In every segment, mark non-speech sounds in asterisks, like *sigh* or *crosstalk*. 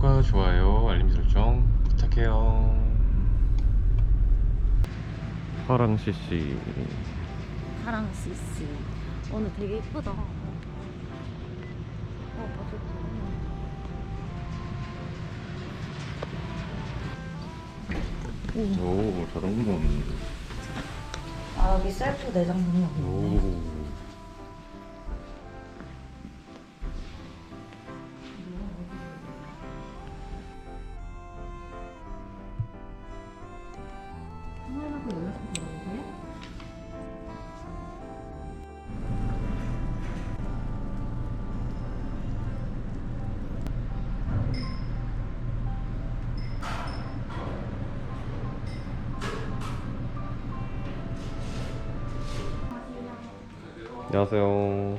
구독과 좋아요, 알림 설정 부탁해요. 파랑 CC 파랑 CC 오늘 되게 예쁘다. 어, 맞아. 오 자동문 아 여기 셀프 내장 능력 있네. 오 안녕하세요.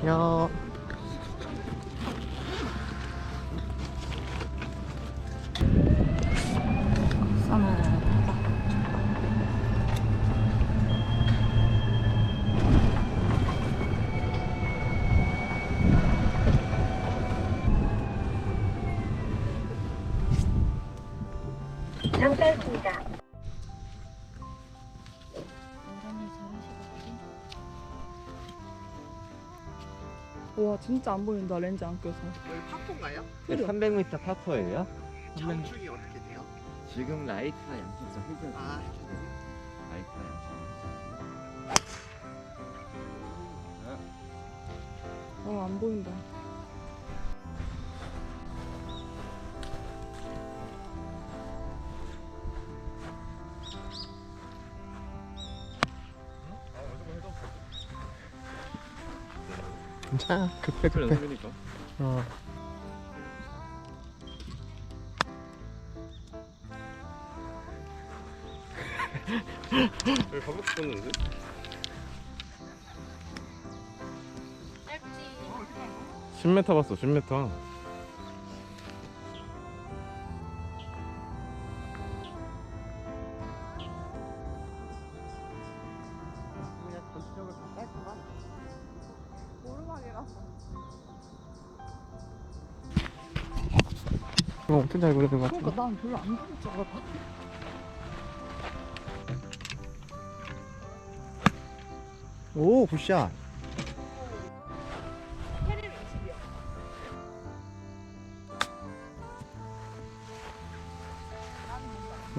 안녕. 와 진짜 안 보인다 렌즈 안 껴서 여기 파포인가요? 300m 파포예요. 청축이 어떻게 돼요? 지금 라이트가 양쪽에서 회전. 아, 라이트가 양쪽. 어안 보인다 괜찮아. *laughs* 급해 급해. 어. 왜 가볍게 떴는데? 짧지. 10m 봤어 10m 어, 엄청 잘 그려진 것 같은데 그러니까 난 별로 안 보일 줄 알았다 오 굿샷.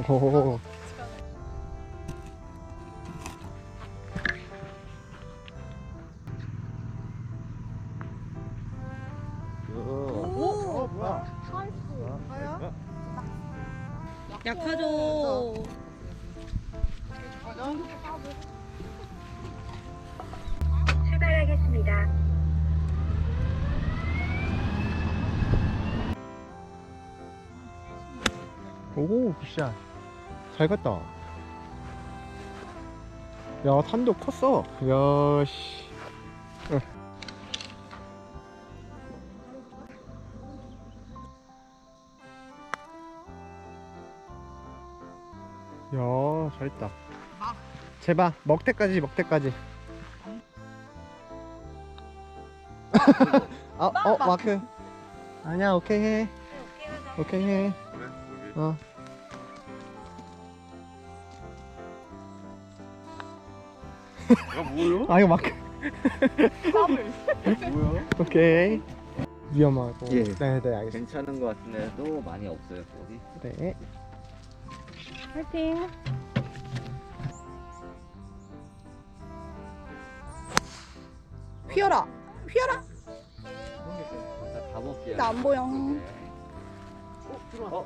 오. 오, 약하죠. 출발하겠습니다. 오, 굿샷. 잘 갔다. 야, 산도 컸어. 야, 씨. 야, 잘했다. 제발, 먹태까지, 먹태까지. 아, 어, 마크. 아니야, 오케이 해. 오케이 해. 어. 야, 뭐요? 아 이거 마크. 뭐야? 오케이. 위험하고. 예. 네, 네, 알겠습니다. 괜찮은 것 같은데도 많이 없어요 볼이. 네. 파이팅 휘어라 휘어라 자, 가볼게요. 나 안 보여 네. 어,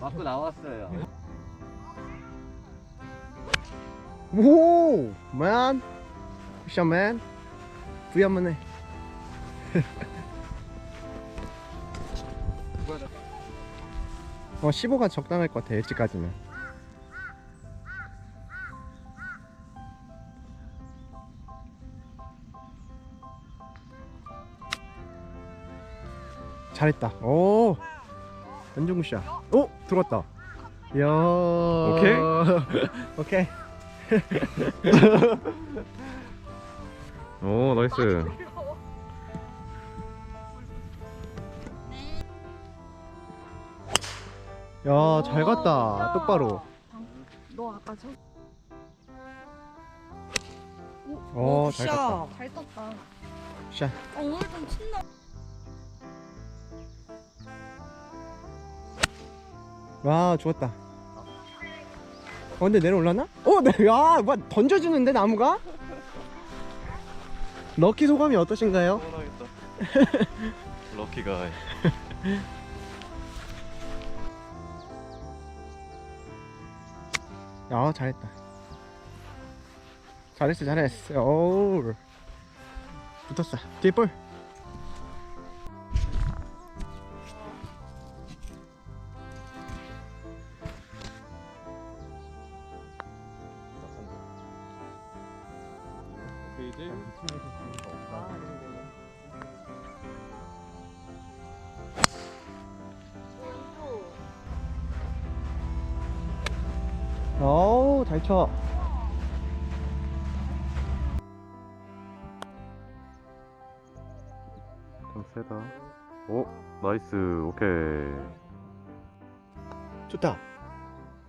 맞고 나왔어요. 오, man. *laughs* 굿샷, 어 15가 적당할 것 같아 엣지까지는. 잘했다. 오! 완전 굿샷 오! 들어갔다. 이야. 오케이? *laughs* 오케이. 오 나이스 야 잘 갔다 똑바로 너 아까 저 어 잘 갔다 잘 떴다. 샷 아, 오늘 좀 친다. 와 죽었다 어 근데 내려올라나? 어? 네, 야, 뭐 던져주는데 나무가? 럭키 소감이 어떠신가요? *laughs* 럭키가 야 잘했다. 잘했어 잘했어. 오 붙었어. 뒤에 볼. 이제 어우 잘 쳐. 좀 세다. 오 나이스. 오케이. 좋다.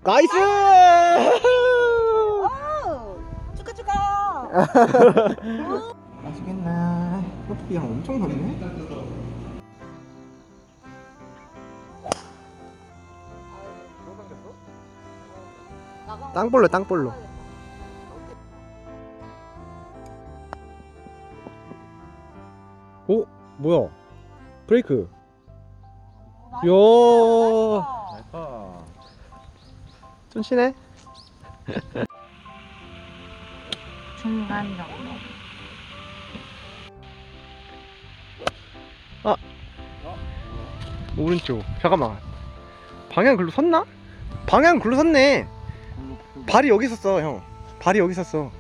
나이스! *laughs* 축하 축하. *laughs* 아시겠나 호흡이 엄청 높네 땅볼로 땅볼로. 오 뭐야? 브레이크. 이야 좀 치네. 중간 정도. 오른쪽. 잠깐만. 방향 글로 섰나? 방향 글로 섰네 발이 여기 있었어 형. 발이 여기 있었어.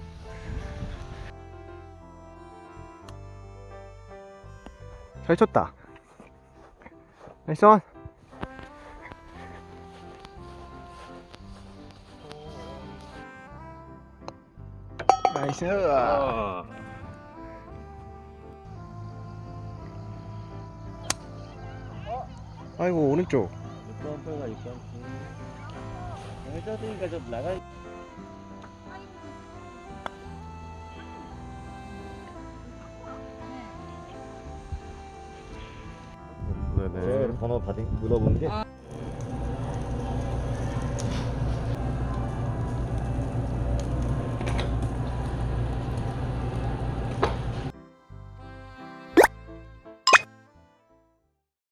잘 쳤다. 나이스 원. 나이스. 아 아이고 오른쪽. 6번 표가 6번 해저드니까 좀 나가 네네 번호 받은 물어본 게